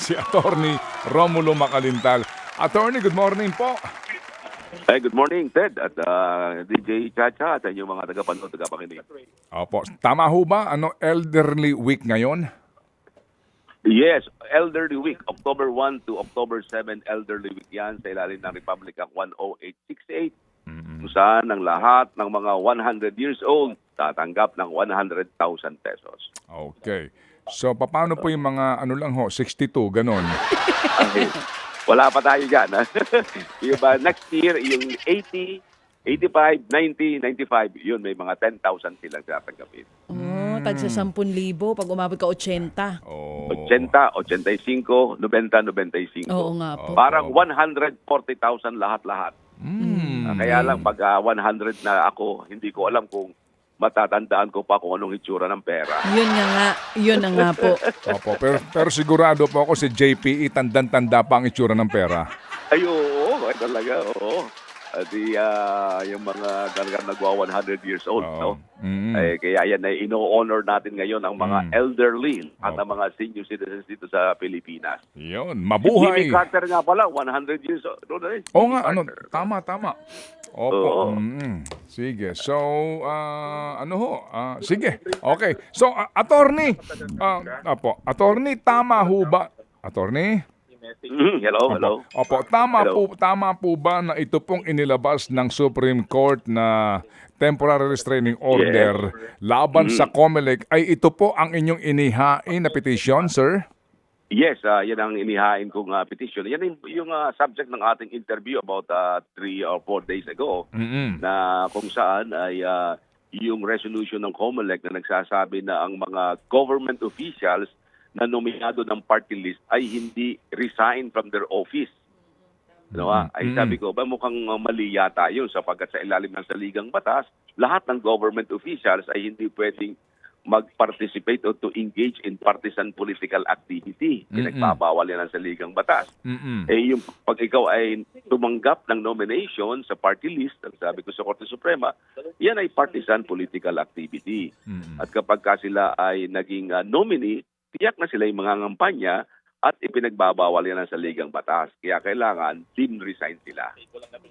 si Attorney Romulo Macalintal. Attorney, good morning po. Hey, good morning, Ted, at uh, DJ Chacha, at inyong mga tagapanood, tagapakinig. Opo, tama ho ba? Ano, Elderly Week ngayon? Yes, Elderly Week, October 1 to October 7, Elderly Week yan sa ilalim ng Republic Act 10868, kung saan ang lahat ng mga 100 years old tatanggap ng 100,000 pesos. Okay. So, paano po yung mga, ano lang ho, 62, ganon? Ay, wala pa tayo dyan. ha? yung ba, next year, yung 80, 85, 90, 95, yun, may mga 10,000 silang tatanggapin. Oh, tag sa 10,000 pag umabot ka 80. Oh. 80, 85, 90, 95. Oo nga po. Parang 140,000 lahat-lahat. Mm. Kaya lang pag ah, 100 na ako, hindi ko alam kung matatandaan ko pa kung anong itsura ng pera. Yun nga nga, yun na nga po. Opo, pero, pero sigurado po ako si JPE, tandan-tanda pa ang itsura ng pera. Ay, oo, ay, talaga, oo. At di, ah, yung mga talagang nagwa 100 years old, Oo. no? Mm. Eh, kaya yan ay ino-honor natin ngayon ang mga Mm. elderly at ang mga senior citizens dito sa Pilipinas. Yun, Jimmy mabuhay. Carter nga pala, 100 years old. Ano na yun? Oo Jimmy nga, ano, tama, tama. Opo. Oo. mm, Sige. So, ah, ano ho? ah, sige. Okay. So, ah, attorney. ah, apo, attorney, tama ho ba? Attorney? Mhm, Hello, hello. Opo, tama Hello. po tama po ba na ito pong inilabas ng Supreme Court na temporary restraining order laban Mm-hmm. sa COMELEC ay ito po ang inyong inihain na petition, sir? Yes, ah, yan ang inihain kong ah, petition. Yan yung, yung ah, subject ng ating interview about ah, three or four days ago Mm-mm. na kung saan ay ah, yung resolution ng COMELEC na nagsasabi na ang mga government officials na nominado ng party list ay hindi resign from their office. Ano ba? Ay Mm. sabi ko, ba mukhang uh, mali yata yun sapagkat sa ilalim ng saligang batas, lahat ng government officials ay hindi pwedeng mag-participate o to engage in partisan political activity. Mm-mm. Pinagbabawal yan ang saligang batas. Mm-mm. Eh yung pag ikaw ay tumanggap ng nomination sa party list, ang sabi ko sa Korte Suprema, yan ay partisan political activity. Mm-mm. At kapag ka sila ay naging uh, nominee, tiyak na sila yung mga ngampanya at ipinagbabawal yan ng saligang batas. Kaya kailangan team resign sila.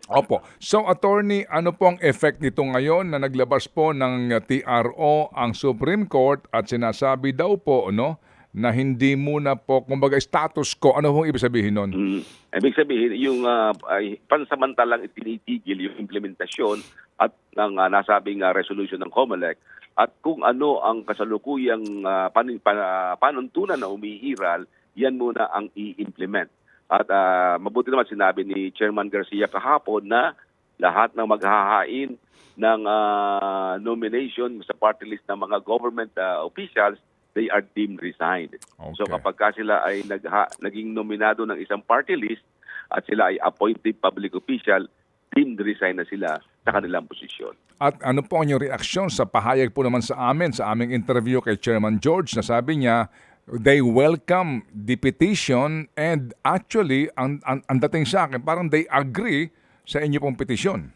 Opo. So, attorney, ano po ang effect nito ngayon na naglabas po ng TRO ang Supreme Court at sinasabi daw po, no, na hindi muna po, kumbaga status quo, ano pong ibig sabihin nun? Mm. Ibig sabihin, yung uh, ay, pansamantalang itinitigil yung implementasyon at ng uh, nasabing uh, resolution ng COMELEC at kung ano ang kasalukuyang uh, pan, pan- panuntunan na umiiral, yan muna ang i-implement. At uh, mabuti naman sinabi ni Chairman Garcia kahapon na lahat ng maghahain ng uh, nomination sa party list ng mga government uh, officials, they are deemed resigned. So Okay. kapag ka sila ay nagha, naging nominado ng isang party list at sila ay appointed public official, deemed resign na sila sa kanilang posisyon. At ano po ang inyong reaksyon sa pahayag po naman sa amin, sa aming interview kay Chairman George, na sabi niya, they welcome the petition and actually, ang, ang, ang dating sa akin, parang they agree sa inyo pong petition.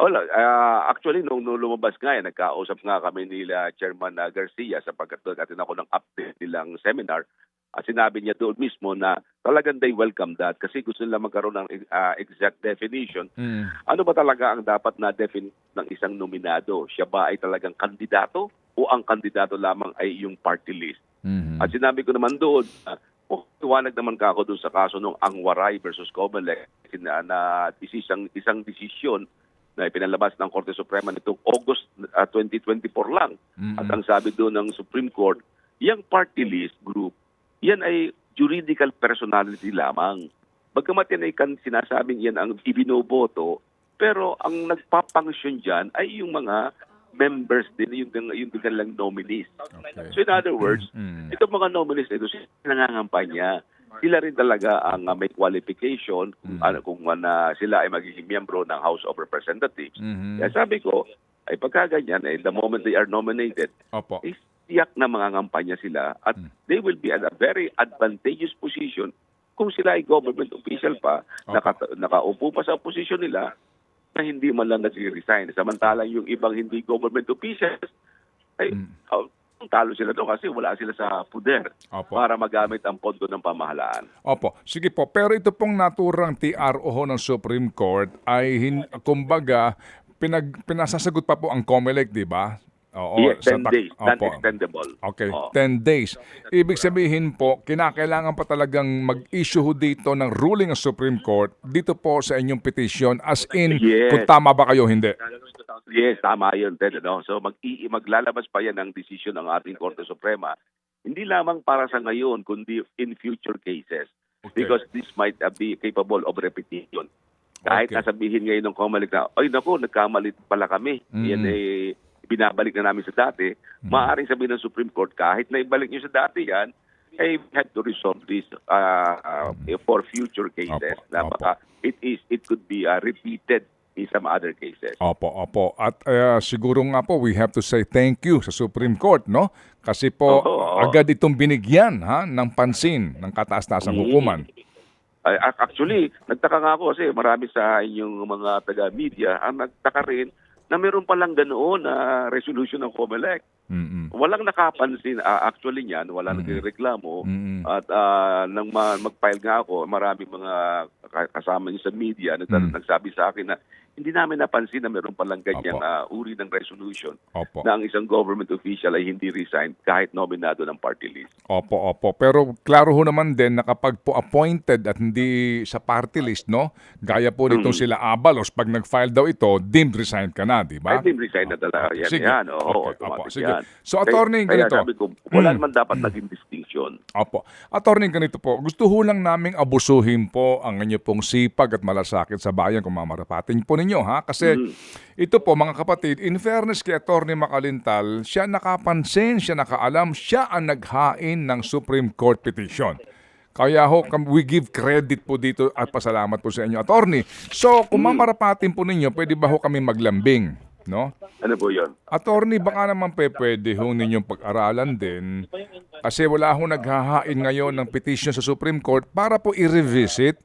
Wala, ah, actually, nung, nung lumabas nga yan, nagkausap nga kami nila Chairman ah, Garcia sapagkat natin ako ng update nilang seminar. At sinabi niya doon mismo na talagang they welcome that kasi gusto nila magkaroon ng ah, exact definition. Mm. Ano ba talaga ang dapat na define ng isang nominado? Siya ba ay talagang kandidato o ang kandidato lamang ay yung party list? Mhm. At sinabi ko naman doon, uh, oh, tuwanag naman ka ako doon sa kaso ng Angwaray versus Comelec na, na isang, isang desisyon na ipinalabas ng Korte Suprema nitong August uh, 2024 lang. Mhm. At ang sabi doon ng Supreme Court, yung party list group, yan ay juridical personality lamang. Bagamat yan ay kan sinasabing yan ang ibinoboto, pero ang nagpapangsyon dyan ay yung mga members din, yung, yung, yung kanilang nominees. Okay. So in other words, Mm. itong mga nominees ito, sila nangangampanya. Sila rin talaga ang uh, may qualification kung, Mm. ano, kung uh, sila ay magiging miyembro ng House of Representatives. Mhm. Kaya sabi ko, ay pagka ganyan, eh, the moment they are nominated, Opo. is tiyak na mga ngampanya sila at Mm. they will be at a very advantageous position kung sila ay government official pa, Opo. naka, nakaupo pa sa posisyon nila, na hindi man lang nag-resign. Samantalang yung ibang hindi government officials, ay Mm. talo sila doon kasi wala sila sa puder Opo. para magamit ang pondo ng pamahalaan. Opo, sige po. Pero ito pong naturang TRO ng Supreme Court ay, hin- kumbaga, pinag, pinasasagot pa po ang COMELEC, di ba? Oo, yes, sa 10 tak- days, Opo. non-extendable. Okay, Oo. 10 days. Ibig sabihin po, kinakailangan pa talagang mag-issue ho dito ng ruling ng Supreme Court dito po sa inyong petition as in Yes. kung tama ba kayo hindi. Yes, tama yun, Ted. No? So mag maglalabas pa yan ng desisyon ng ating Korte Suprema. Hindi lamang para sa ngayon, kundi in future cases. Okay. Because this might uh, be capable of repetition. Kahit Okay. nasabihin ngayon ng COMELEC na, ay naku, nagkamali pala kami. Mm. Yan eh, binabalik na namin sa dati. Maaaring sabihin ng Supreme Court, kahit na ibalik nyo sa dati yan, eh, we have to resolve this uh, uh, for future cases. Opo, na opo. baka it is it could be uh, repeated in some other cases. Opo, opo. At uh, siguro nga po, we have to say thank you sa Supreme Court, no? Kasi po, Oo. agad itong binigyan ha, ng pansin ng kataas-taasang Mm. hukuman. Actually, nagtaka nga ako kasi marami sa inyong mga taga-media ang nagtaka rin na meron palang ganoon na resolution ng COMELEC. Mm-mm. Walang nakapansin ah, actually niyan, wala nagreklamo. Mm-mm. At ah, nang ma- mag-file nga ako, maraming mga ka- kasama niyo sa media nag- Mm. nagsabi sa akin na hindi namin napansin na meron palang ganyang Opo. ah, uri ng resolution Opo. na ang isang government official ay hindi resign kahit nominado ng party list. Opo, opo. Pero klaro ho naman din na kapag po appointed at hindi sa party list, no? Gaya po nitong Mm. sila Abalos, pag nag-file daw ito, deemed resign ka na, di ba? Ay, hindi resign na talaga. Yan, Sige. yan. Oo, Okay, automatic opo. Sige. So, attorney, kaya, ganito. Kaya sabi ko, wala Mm. naman dapat naging distinction. Opo. Attorney, ganito po. Gusto ho lang naming abusuhin po ang inyo pong sipag at malasakit sa bayan kung mamarapating po ninyo, ha? Kasi ito po, mga kapatid, in fairness kay Attorney Makalintal, siya nakapansin, siya nakaalam, siya ang naghain ng Supreme Court petition. Kaya ho, we give credit po dito at pasalamat po sa inyo, Attorney. So, kung mamarapatin po ninyo, pwede ba ho kami maglambing? No? Ano po yun? Attorney, baka naman pe, pwede ho ninyong pag-aralan din kasi wala ho naghahain ngayon ng petition sa Supreme Court para po i-revisit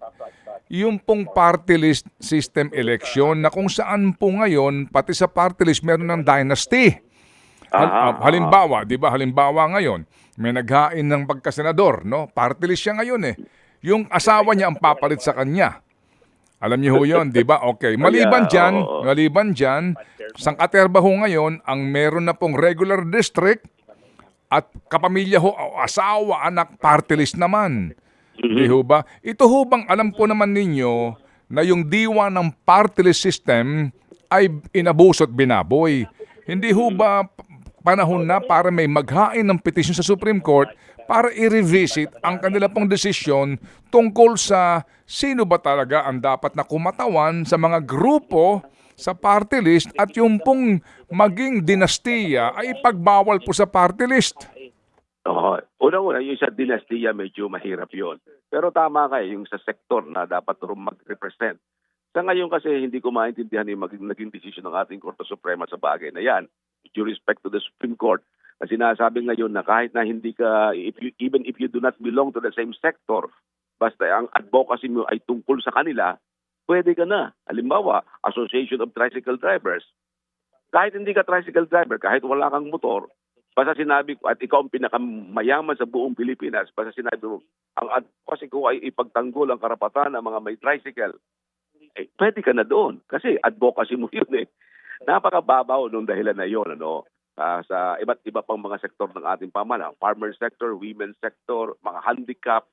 yung pong party list system election na kung saan po ngayon, pati sa party list, meron ng dynasty. Hal- Ah, ah, halimbawa, di ba, halimbawa ngayon, may naghain ng pagkasenador, no? Party list siya ngayon eh. Yung asawa niya ang papalit sa kanya. Alam niyo ho yun, di ba? Okay. Maliban Yeah, dyan, maliban dyan, Sangkaterba ho ngayon, ang meron na pong regular district at kapamilya ho, asawa, anak, party list naman. Di ho ba? Ito ho bang alam po naman ninyo na yung diwa ng party list system ay inabuso at binaboy. Hindi ho ba panahon na para may maghain ng petition sa Supreme Court para i-revisit ang kanila pong desisyon tungkol sa sino ba talaga ang dapat na kumatawan sa mga grupo sa party list at yung pong maging dinastiya ay pagbawal po sa party list. Oo. Una-una, yung sa dinastiya, medyo mahirap yon. Pero tama ka eh, yung sa sektor na dapat mag-represent. Sa ngayon kasi, hindi ko maintindihan yung maging, naging desisyon ng ating Korte Suprema sa bagay na yan. With respect to the Supreme Court, na sinasabi ngayon na kahit na hindi ka, if you, even if you do not belong to the same sector, basta ang advocacy mo ay tungkol sa kanila, pwede ka na. Halimbawa, Association of Tricycle Drivers. Kahit hindi ka tricycle driver, kahit wala kang motor, basta sinabi ko, at ikaw ang pinakamayaman sa buong Pilipinas, basta sinabi mo, ang advocacy ko ay ipagtanggol ang karapatan ng mga may tricycle, eh, pwede ka na doon. Kasi advocacy mo yun eh. Napakababaw nung dahilan na yun, ano, ah, sa iba't iba pang mga sektor ng ating pamahalaan. Farmer sector, women sector, mga handicap.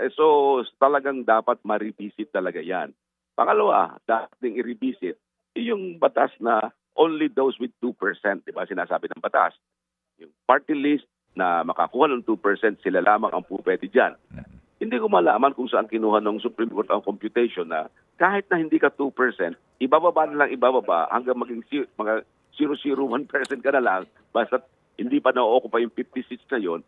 Eh, so, talagang dapat ma-revisit talaga yan. Pangalawa, dating i-revisit yung batas na only those with 2%, di ba, sinasabi ng batas. Yung party list na makakuha ng 2%, sila lamang ang pupwede dyan. Hindi ko malaman kung saan kinuha ng Supreme Court ang computation na kahit na hindi ka 2%, ibababa na lang ibababa hanggang maging mga 001% ka na lang, basta hindi pa na-occupy yung 50 seats na yon,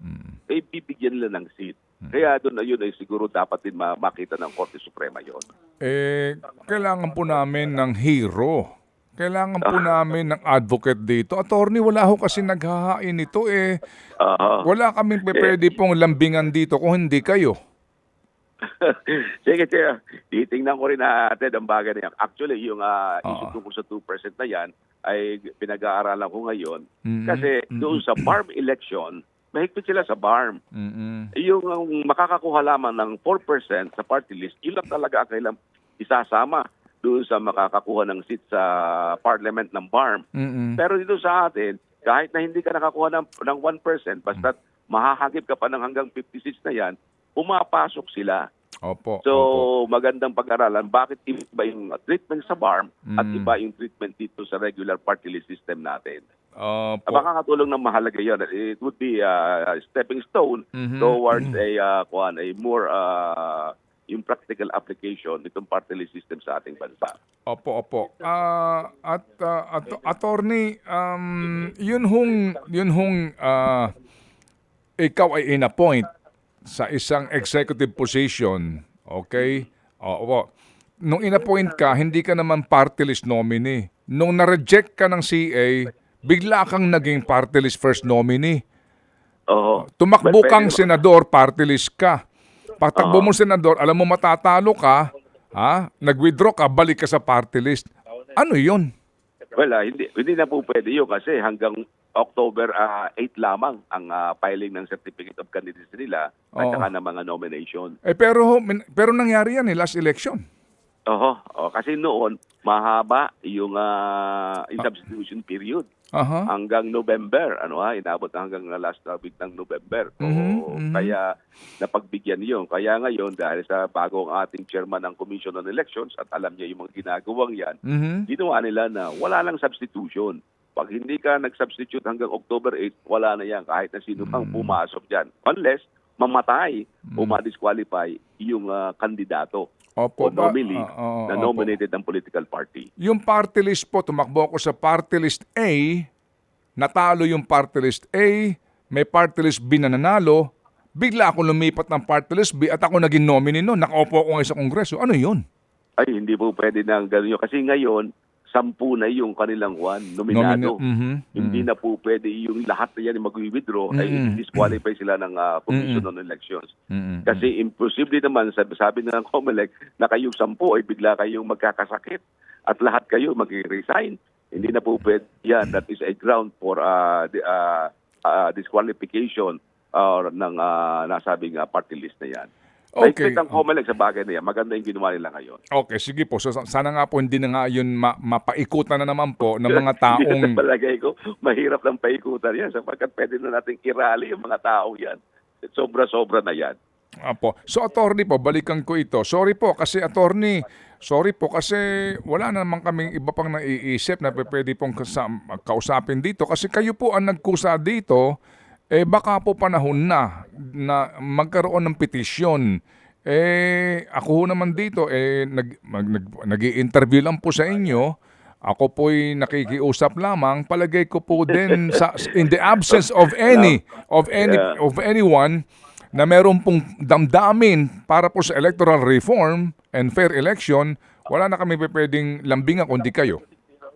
eh bibigyan nila ng seat. Kaya doon na yun ay siguro dapat din ma- makita ng Korte Suprema yon. Eh, kailangan po namin ng hero. Kailangan po namin ng advocate dito. Attorney, wala ho kasi naghahain nito eh. Ah, Wala kaming pwede pong lambingan dito kung hindi kayo. Sige, Chair. Titingnan ko rin natin ang bagay na yan. Actually, yung uh, issue tungkol sa 2% na yan ay pinag-aaralan ko ngayon. Mm-mm. Kasi doon sa BARM election, mahigpit sila sa BARM. Mm-mm. Yung ang makakakuha lamang ng 4% sa party list, yun lang talaga ang kailang isasama doon sa makakakuha ng seat sa parliament ng BARM. Mm-mm. Pero dito sa atin, kahit na hindi ka nakakuha ng, ng 1%, basta mahahagip ka pa ng hanggang 56 na yan, pumapasok sila. Opo. So, opo. magandang pag-aralan bakit iba yung treatment sa BARM at Mm. iba yung treatment dito sa regular party list system natin. Opo. Makakatulong ng mahalaga yun. It would be a stepping stone Mhm. towards a uh, kuwan, a more uh, yung practical application nitong party list system sa ating bansa. Opo, opo. Ah, at ah, at- attorney, um, yun hong yun hong ah, ikaw ay in-appoint sa isang executive position, okay? Oo. Nung in-appoint ka, hindi ka naman party list nominee. Nung na-reject ka ng CA, bigla kang naging party list first nominee. Oo. Tumakbo kang senador, party list ka. Pagtakbo mo senador, alam mo matatalo ka, ha? Nag-withdraw ka, balik ka sa party list. Ano 'yun? Wala, hindi, hindi na po pwede yun kasi hanggang October ah, 8 lamang ang ah, filing ng Certificate of Candidacy nila at Oo. saka ng mga nomination. Eh pero pero nangyari yan eh last election. Oho, oh, kasi noon mahaba yung, ah, yung substitution period Aha. hanggang November. Ano ha, inabot na hanggang last uh, week ng November. So, Mhm, mhm. Kaya napagbigyan yun. Kaya ngayon, dahil sa bagong ating chairman ng Commission on Elections at alam niya yung mga ginagawang yan, Mhm. ginawa nila na wala lang substitution. Pag hindi ka nag-substitute hanggang October 8, wala na yan kahit na sino pang pumasok dyan. Unless mamatay o ma-disqualify yung ah, kandidato Opo. o ba- nominee ah, ah, na opo. nominated ng political party. Yung party list po, tumakbo ako sa party list A, natalo yung party list A, may party list B na nanalo, bigla ako lumipat ng party list B at ako naging nominee noon. Nakaupo ako ngayon sa kongreso. Ano yun? Ay, hindi po pwede na gano'n yun. Kasi ngayon, sampu na yung kanilang one, nominado. Nomina- Mhm, Hindi na po pwede yung lahat na yan mag-withdraw ay Mm-mm. disqualify sila ng ah, Commission on Elections. mhm. Kasi imposible naman, sabi, sabi na ng COMELEC, na kayong sampu ay bigla kayong magkakasakit at lahat kayo mag-resign. Hindi na po pwede yan. That is a ground for uh, the, uh, uh, disqualification or ng uh, nasabing uh, party list na yan. Okay. Respect ang COMELEC sa bagay na yan. Maganda yung ginawa nila ngayon. Okay, sige po. So, sa- sana nga po hindi na nga yun ma- mapaikutan na naman po ng mga taong... na palagay ko, mahirap lang paikutan yan sapagkat pwede na nating irali yung mga tao yan. Sobra-sobra na yan. Apo. So attorney po, balikan ko ito. Sorry po kasi attorney, sorry po kasi wala na naman kaming iba pang naiisip na pwede pong kausapin dito kasi kayo po ang nagkusa dito eh baka po panahon na na magkaroon ng petisyon. Eh ako naman dito eh nag mag, nag, nag-i-interview lang po sa inyo. Ako po'y nakikiusap lamang. Palagay ko po din sa in the absence of any of any Yeah. of anyone na meron pong damdamin para po sa electoral reform and fair election, wala na kami pwedeng lambingan kundi kayo.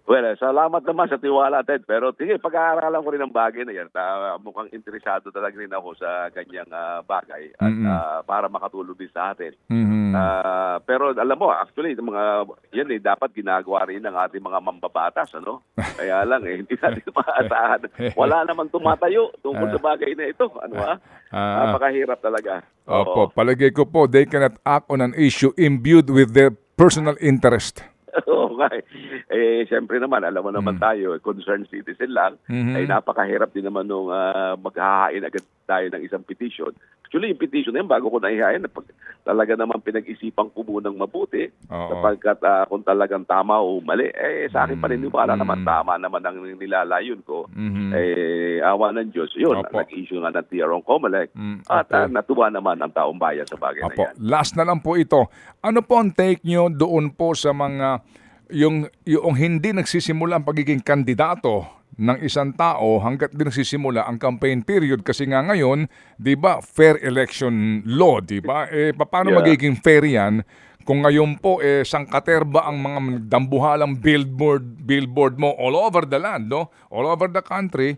Well, eh, salamat naman sa tiwala, Ted. Pero sige, pag-aaralan ko rin ang bagay na yan. Ta- mukhang interesado talaga rin ako sa ganyang ah, bagay at Mm-mm. ah, para makatulong din sa atin. Mhm. Ah, pero alam mo, actually, mga, yan eh, dapat ginagawa rin ng ating mga mambabatas, ano? Kaya lang eh, hindi natin maasahan. Wala namang tumatayo tungkol sa bagay na ito. Ano ha? Ah. Napakahirap talaga. Opo, palagay ko po, they cannot act on an issue imbued with their personal interest. Nga eh. Eh, siyempre naman, alam mo naman tayo, concerned citizen lang, Mhm. ay napakahirap din naman nung ah, maghahain agad tayo ng isang petition. Actually, yung petition na yan, bago ko naihain, napag, talaga naman pinag-isipan ko munang mabuti, Oo. sapagkat ah, kung talagang tama o mali, eh sa akin paniniwala Mm. naman, tama naman ang nilalayon ko. Mhm. Eh, awa ng Diyos. Yun, Opo. nag-issue nga ng TRO Comelec. Mm, At okay. ah, natuwa naman ang taong bayan sa bagay na Apo, yan. last na lang po ito. Ano po ang take nyo doon po sa mga yung yung hindi nagsisimula ang pagiging kandidato ng isang tao hanggat din nagsisimula ang campaign period kasi nga ngayon, 'di ba, fair election law, 'di ba? Eh paano Yeah. magiging fair 'yan kung ngayon po eh sangkaterba ang mga dambuhalang billboard billboard mo all over the land, no? All over the country.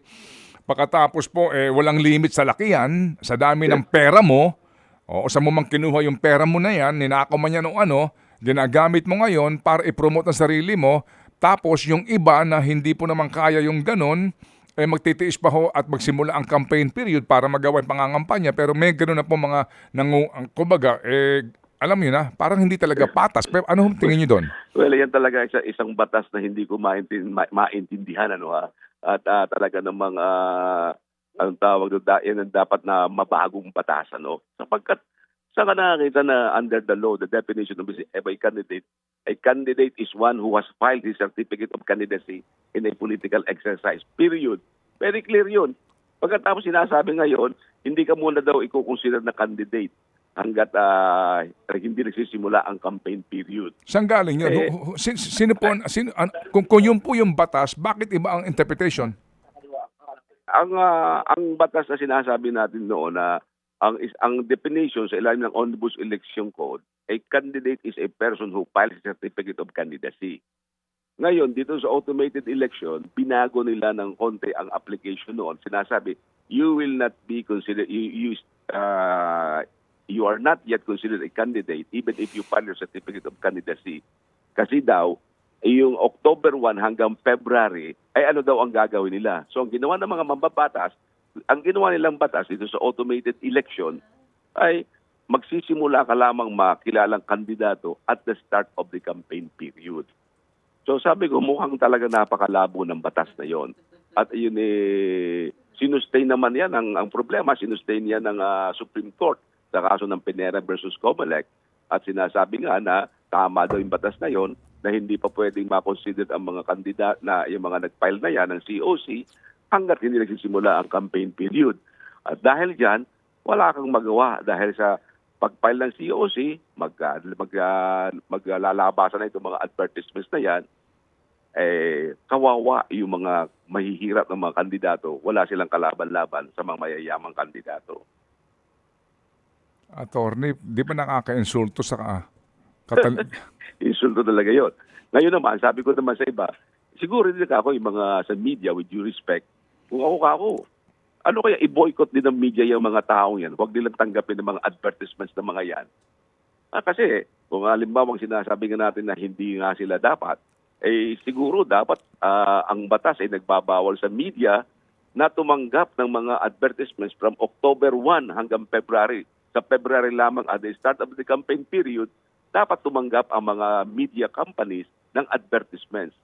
Pagkatapos po eh walang limit sa lakihan, sa dami ng pera mo, Oo, sa mo mang kinuha yung pera mo na yan, ninakaw man yan o ano, ginagamit mo ngayon para i-promote ang sarili mo, tapos yung iba na hindi po naman kaya yung ganon, eh magtitiis pa ho at magsimula ang campaign period para magawa yung pangangampanya. Pero may gano'n na po mga, nangu, ang, kumbaga, eh, alam niyo na, parang hindi talaga patas. Pero ano tingin niyo doon? Well, yan talaga isa, isang batas na hindi ko maintin, ma- maintindihan ano ha. At ah, talaga namang ah, ang tawag doon, yan ang dapat na mabagong batas ano. Sapagkat sa ka nakakita na under the law, the definition of a candidate, a candidate is one who has filed his certificate of candidacy in a political exercise. Period. Very clear yun. Pagkatapos sinasabi ngayon, hindi ka muna daw i-consider na candidate hanggat ah, hindi nagsisimula ang campaign period. Saan galing yun? Eh, sin- sino po, sino, an- kung, kung yun po yung batas, bakit iba ang interpretation? ang ah, ang batas na sinasabi natin noon na ang is ang definition sa ilalim ng Omnibus Election Code, a candidate is a person who files a certificate of candidacy. Ngayon, dito sa automated election, binago nila ng konti ang application noon. Sinasabi, you will not be considered, you, you, uh, you are not yet considered a candidate even if you file your certificate of candidacy. Kasi daw, yung October 1 hanggang February, ay ano daw ang gagawin nila. So ang ginawa ng mga mambabatas, ang ginawa nilang batas dito sa automated election ay magsisimula ka lamang makilalang kandidato at the start of the campaign period. So sabi ko, mukhang talaga napakalabo ng batas na yon. At yun eh, sinustain naman yan, ang, ang problema, sinustain yan ng ah, Supreme Court sa kaso ng Pinera versus Comelec. At sinasabi nga na tama daw yung batas na yon na hindi pa pwedeng makonsider ang mga kandidat na yung mga nag-file na yan ng COC hanggat hindi nagsisimula ang campaign period. At dahil dyan, wala kang magawa dahil sa pag-file ng COC, mag, mag, ah, maglalabasan na itong mga advertisements na yan, eh, kawawa yung mga mahihirap ng mga kandidato. Wala silang kalaban-laban sa mga mayayamang kandidato. Attorney, di ba nakaka-insulto sa ka, katal- Insulto talaga yon. Ngayon naman, sabi ko naman sa iba, siguro din ako yung mga sa media, with due respect, kung ako ka ako, ano kaya i-boycott din ng media yung mga taong yan? Huwag nilang tanggapin ng mga advertisements ng mga yan. Ah, kasi, kung halimbawa sinasabi nga natin na hindi nga sila dapat, eh siguro dapat ah, ang batas ay nagbabawal sa media na tumanggap ng mga advertisements from October 1 hanggang February. Sa February lamang at the start of the campaign period, dapat tumanggap ang mga media companies ng advertisements.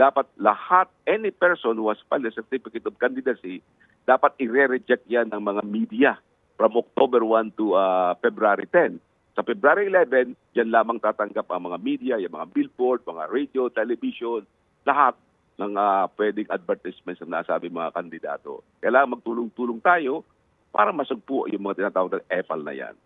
Dapat lahat, any person who has filed a certificate of candidacy, dapat i-reject yan ng mga media from October 1 to ah, February 10. Sa February 11, yan lamang tatanggap ang mga media, yung mga billboard, mga radio, television, lahat ng ah, pwedeng advertisements na nasabi mga kandidato. Kailangan magtulong-tulong tayo para masagpo yung mga tinatawag ng EPAL na yan.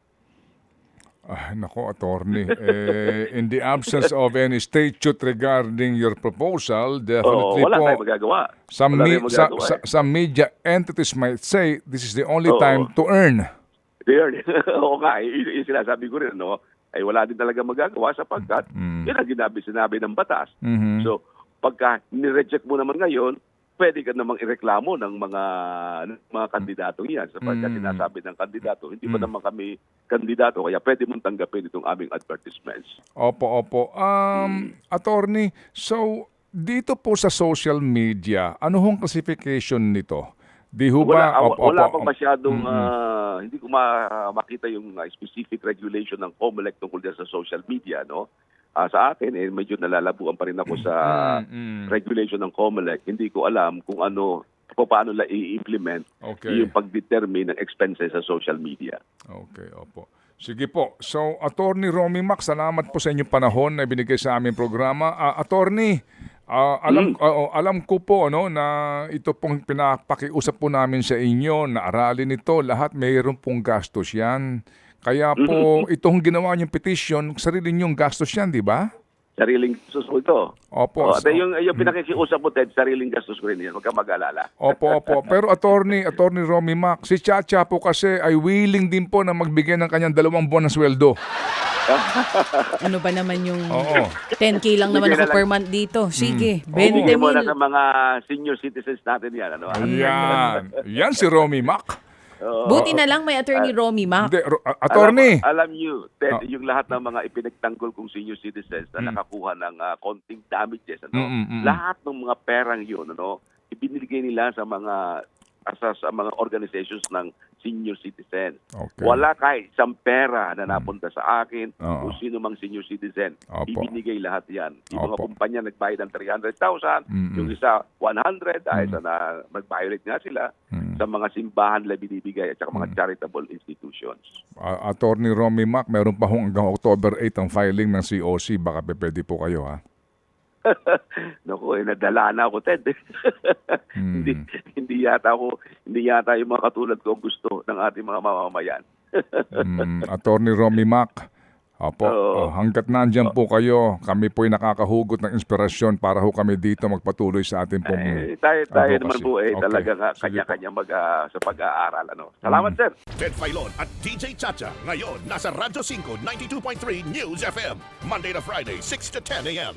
Ah, nako, attorney. eh, in the absence of any statute regarding your proposal, Oo, definitely wala po, tayong magagawa. some, Wala me- tayong sa, magagawa sa, eh. some media entities might say this is the only Oo. time to earn. There, oo nga, eh, yun yung sinasabi ko rin, no? Ay wala din talaga magagawa sapagkat Mm. yun ang ginabi, sinabi ng batas. Mhm. So, pagka nireject mo naman ngayon, pwede ka namang ireklamo ng mga ng mga kandidato yan sapagkat Mm. sinasabi ng kandidato, hindi pa Mm. naman kami kandidato, kaya pwede mong tanggapin itong aming advertisements. Opo, opo. Um, attorney, so dito po sa social media, ano hong classification nito? Di ho ba? Wala, aw- Opo, wala opo. pang masyadong, Mm-mm. ah, hindi ko ma- makita yung ah, specific regulation ng COMELEC tungkol dyan sa social media, no? Ah, sa akin, eh, medyo nalalabuan pa rin ako sa regulation ng COMELEC. Hindi ko alam kung ano, kung paano la i-implement Okay. yung pag-determine ng expenses sa social media. Okay, opo. Sige po. So, Attorney Romy Mac, salamat po sa inyong panahon na binigay sa aming programa. Ah, attorney, ah, alam Mm. oo, alam ko po no na ito pong pinapakiusap po namin sa inyo na aralin ito, lahat mayroon pong gastos 'yan. Kaya po itong ginawa niyong petition, sarili niyong gastos 'yan, di ba? Sariling gastos ko ito. Opo. Oh, at so- yung, yung pinakikiusap mo, Ted, sariling gastos ko rin yan. Huwag ka mag-alala. Opo, opo. Pero attorney, attorney Romy Mac, si Chacha po kasi ay willing din po na magbigay ng kanyang dalawang buwan ng sweldo. Ano ba naman yung Oo. 10K lang naman ako per month dito? Sige, Mm. 20 Bigyan mo na mil. sa mga senior citizens natin yan. Ano. Ayan. Yan si Romy Mac. Oo. Buti na lang may attorney Romy Mac. Hindi, ro- a- attorney. Alam, alam nyo, Ted, Oh. yung lahat ng mga ipinagtanggol kong senior citizens na Mm. nakakuha ng ah, konting damages, ano, Mm, mm, mm. lahat ng mga perang yun, ano, ibinigay nila sa mga asa sa mga organizations ng senior citizens. Okay. Wala kahit isang pera na napunta sa akin Oo. kung sino mang senior citizen. Opo. Ibinigay lahat yan. Yung mga Opo. kumpanya nagbayad ng 300,000, Mm-mm. yung isa 100 dahil sa na mag-violate nga sila Mm. sa mga simbahan nila binibigay at saka mga Mm. charitable institutions. A- attorney Romy Mac, meron pa hong hanggang October 8 ang filing ng COC. Baka pwede po kayo, ha? Naku, eh, nadala na ako, Ted. Hmm. hindi, hindi yata ako, hindi yata yung mga katulad ko ang gusto ng ating mga mamamayan. Mm, attorney Romy Mac. Opo, oh, hanggat nandyan po kayo, kami po'y nakakahugot ng inspirasyon para ho kami dito magpatuloy sa atin pong... Eh, tayo, tayo advocacy. naman po eh, Okay. talaga nga, Sige kanya-kanya mag, ah, sa pag-aaral. Ano. Salamat, Mm. sir. Ted Filon at DJ Chacha. Ngayon, nasa Radyo 5, 92.3 News FM. Monday to Friday, 6 to 10 a.m.